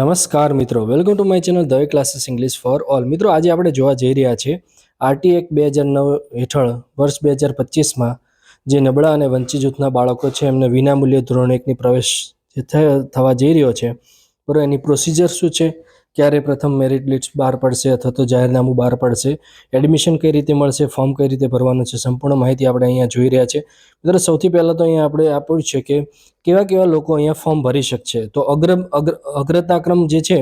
નમસ્કાર મિત્રો. Welcome to my channel the classes English for all મિત્રો, આજે આપણે જોવા જઈ રહ્યા છીએ આરટી એક બે હજાર નવ હેઠળ, વર્ષ બે હજાર પચીસમાં જે નબળા અને વંચિત જૂથના બાળકો છે, એમને વિનામૂલ્યે ધોરણ એકની પ્રવેશ થવા જઈ રહ્યો છે. બરાબર, એની પ્રોસિજર શું છે? ક્યારે પ્રથમ મેરિટ લિસ્ટ બહાર પડશે અથવા તો જાહેરનામું બહાર પડશે? એડમિશન કઈ રીતે મળશે? ફોર્મ કઈ રીતે ભરવાનું છે? સંપૂર્ણ માહિતી આપણે અહીંયા જોઈ રહ્યા છે. મિત્રો, સૌથી પહેલાં તો અહીંયા આપણે આપ્યું છે કે કેવા કેવા લોકો અહીંયા ફોર્મ ભરી શકશે? તો અગ્ર અગ્ર, અગ્રતાક્રમ જે છે,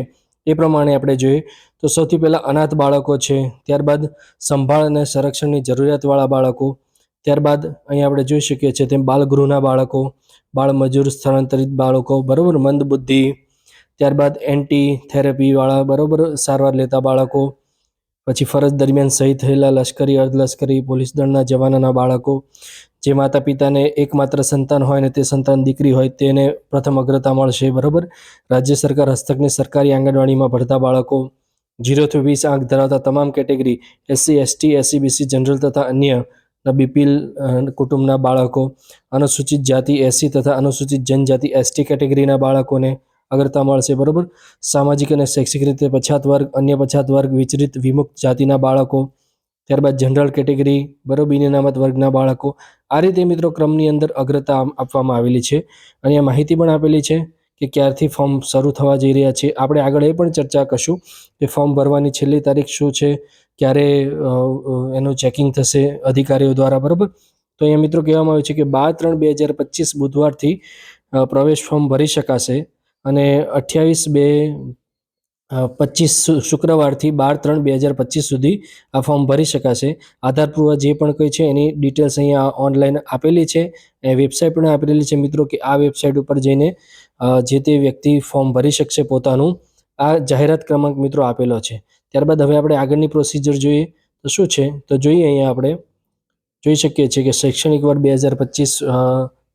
એ પ્રમાણે આપણે જોઈએ. તો સૌથી પહેલાં અનાથ બાળકો છે, ત્યારબાદ સંભાળ અને સંરક્ષણની જરૂરિયાતવાળા બાળકો, ત્યારબાદ અહીંયા આપણે જોઈ શકીએ છીએ તેમ બાલગૃહના બાળકો, બાળમજૂર સ્થળાંતરિત બાળકો, બરાબર? મંદ બુદ્ધિ ત્યારબાદ એન્ટી થેરેપીવાળા બરાબર સારવાર લેતા બાળકો, પછી ફરજ દરમિયાન શહીદ થયેલા લશ્કરી, અર્ધલશ્કરી, પોલીસ દળના જવાનોના બાળકો, જે માતા પિતાને એકમાત્ર સંતાન હોય ને તે સંતાન દીકરી હોય તેને પ્રથમ અગ્રતા મળશે, બરાબર? રાજ્ય સરકાર હસ્તકની સરકારી આંગણવાડીમાં ભણતા બાળકો જીરોથી વીસ આંક ધરાવતા તમામ category SC ST SCBC general તથા અન્ય બીપીએલ કુટુંબના બાળકો, અનુસૂચિત જાતિ એસસી તથા અનુસૂચિત જનજાતિ એસટી કેટેગરીના બાળકોને અગ્રતા મળશે, બરાબર? સામાજિક અને શૈક્ષિક રીતે પછાત વર્ગ, અન્ય પછાત વર્ગ વિચરિત વિમુક્ત જાતિના બાળકો, ત્યારબાદ જનરલ કેટેગરી બરાબર? ઇનામત વર્ગના બાળકો. આ રીતે મિત્રો ક્રમની અંદર અગ્રતા આપવામાં આવેલી છે. અને આ માહિતી પણ આપેલી છે કે ક્યારથી ફોર્મ શરૂ થવા જઈ રહ્યા છે. આપણે આગળ એ પણ ચર્ચા કરશું કે ફોર્મ ભરવાની છેલ્લી તારીખ શું છે, ક્યારે એનું ચેકિંગ થશે અધિકારીઓ દ્વારા, બરાબર? તો અહીંયા મિત્રો કહેવામાં આવ્યું છે કે બાર ત્રણ બે હજાર પચીસ બુધવારથી પ્રવેશ ફોર્મ ભરી શકાશે. અને અઠ્યાવીસ બે પચીસ શુક્રવારથી બાર ત્રણ બે હજાર પચીસ સુધી આ ફોર્મ ભરી શકાશે. આધાર પુરાવા જે પણ કંઈ છે એની ડિટેલ્સ અહીંયા ઓનલાઈન આપેલી છે. એ વેબસાઇટ પણ આપેલી છે મિત્રો કે આ વેબસાઇટ ઉપર જઈને જે તે વ્યક્તિ ફોર્મ ભરી શકશે પોતાનું, આ જાહેરાત ક્રમાંક મિત્રો આપેલો છે. ત્યારબાદ હવે આપણે આગળની પ્રોસિજર જોઈએ. તો શું છે? તો જોઈએ અહીંયા આપણે. જોઈ શકીએ છીએ કે શૈક્ષણિક વર્ષ બે હજાર પચીસ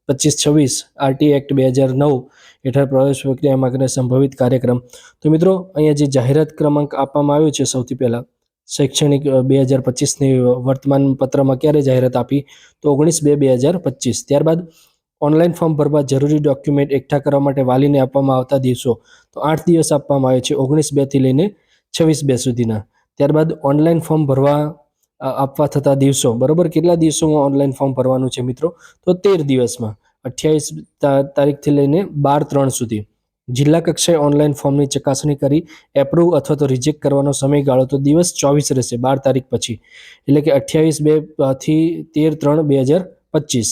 પચીસ છવ્વીસ આરટી એક્ટ બે હજાર નવ હેઠળ પ્રવેશ પ્રક્રિયા માટેનો સંભવિત કાર્યક્રમ. તો મિત્રો, અહીંયા જે જાહેરાત ક્રમાંક આપવામાં આવ્યો છે સૌથી પહેલાં, શૈક્ષણિક બે હજાર પચીસની વર્તમાન પત્રમાં ક્યારે જાહેરાત આપી? તો ઓગણીસ બે બે હજાર પચીસ. ત્યારબાદ ઓનલાઈન ફોર્મ ભરવા જરૂરી ડોક્યુમેન્ટ એકઠા કરવા માટે વાલીને આપવામાં આવતા દિવસો, તો આઠ દિવસ આપવામાં આવે છે ઓગણીસ બેથી લઈને છવ્વીસ બે સુધીના. ત્યારબાદ ઓનલાઈન ફોર્મ ભરવા આપવા થતા દિવસો. બરોબર? કેટલા દિવસોમાં ઓનલાઈન ફોર્મ ભરવાનું છે મિત્રો? તો તેર દિવસમાં. અઠ્યાવીસ તારીખથી લઈને બાર, ત્રણ સુધી. જિલ્લા કક્ષાએ ઓનલાઈન ફોર્મની ચકાસણી કરી એપ્રુવ અથવા તો રિજેક્ટ કરવાનો સમયગાળો તો દિવસ ચોવીસ રહેશે, બાર તારીખ પછી. એટલે કે અઠ્યાવીસ બેથી તેર, ત્રણ બે હજાર પચીસ.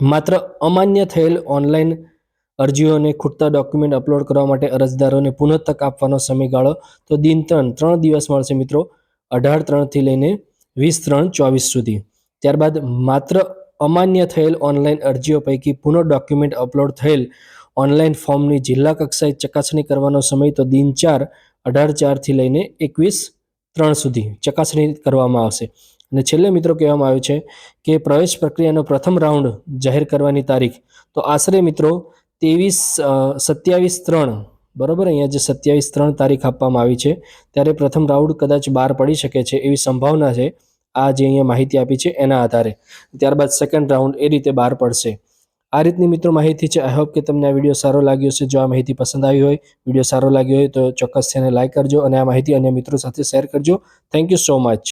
માત્ર અમાન્ય થયેલ ઓનલાઈન અરજીઓને ખૂટતા ડોક્યુમેન્ટ અપલોડ કરવા માટે અરજદારોને પુનઃ તક આપવાનો સમયગાળો તો દિન ત્રણ ત્રણ દિવસ મળશે મિત્રો. અઢાર ત્રણથી લઈને વીસ ત્રણ ચોવીસ સુધી. ત્યારબાદ માત્ર અમાન્ય થયેલ ઓનલાઈન અરજીઓ પૈકી પુનઃ ડોક્યુમેન્ટ અપલોડ થયેલ ઓનલાઈન ફોર્મની જિલ્લા કક્ષાએ ચકાસણી કરવાનો સમય તો દિન ચાર, અઢાર ચારથી લઈને એકવીસ ત્રણ સુધી ચકાસણી કરવામાં આવશે. અને છેલ્લે મિત્રો કહેવામાં આવ્યું છે કે પ્રવેશ પ્રક્રિયાનો પ્રથમ રાઉન્ડ જાહેર કરવાની તારીખ. તો આશરે મિત્રો ત્રેવીસ સત્યાવીસ ત્રણ બરોબર? અહીંયા જે સત્યાવીસ ત્રણ તારીખ આપવામાં આવી છે, ત્યારે પ્રથમ રાઉન્ડ કદાચ બહાર પડી શકે છે એવી સંભાવના છે, આ જે અહીંયા માહિતી આપી છે એના આધારે. ત્યારબાદ સેકન્ડ રાઉન્ડ એ રીતે બહાર પડશે. આ રીતની મિત્રો માહિતી છે. આઈ હોપ કે તમને આ વીડિયો સારો લાગ્યો છે જો આ માહિતી પસંદ આવી હોય, વીડિયો સારો લાગ્યો હોય તો ચોક્કસ તેને લાઇક કરજો અને આ માહિતી અન્ય મિત્રો સાથે શેર કરજો. Thank you so much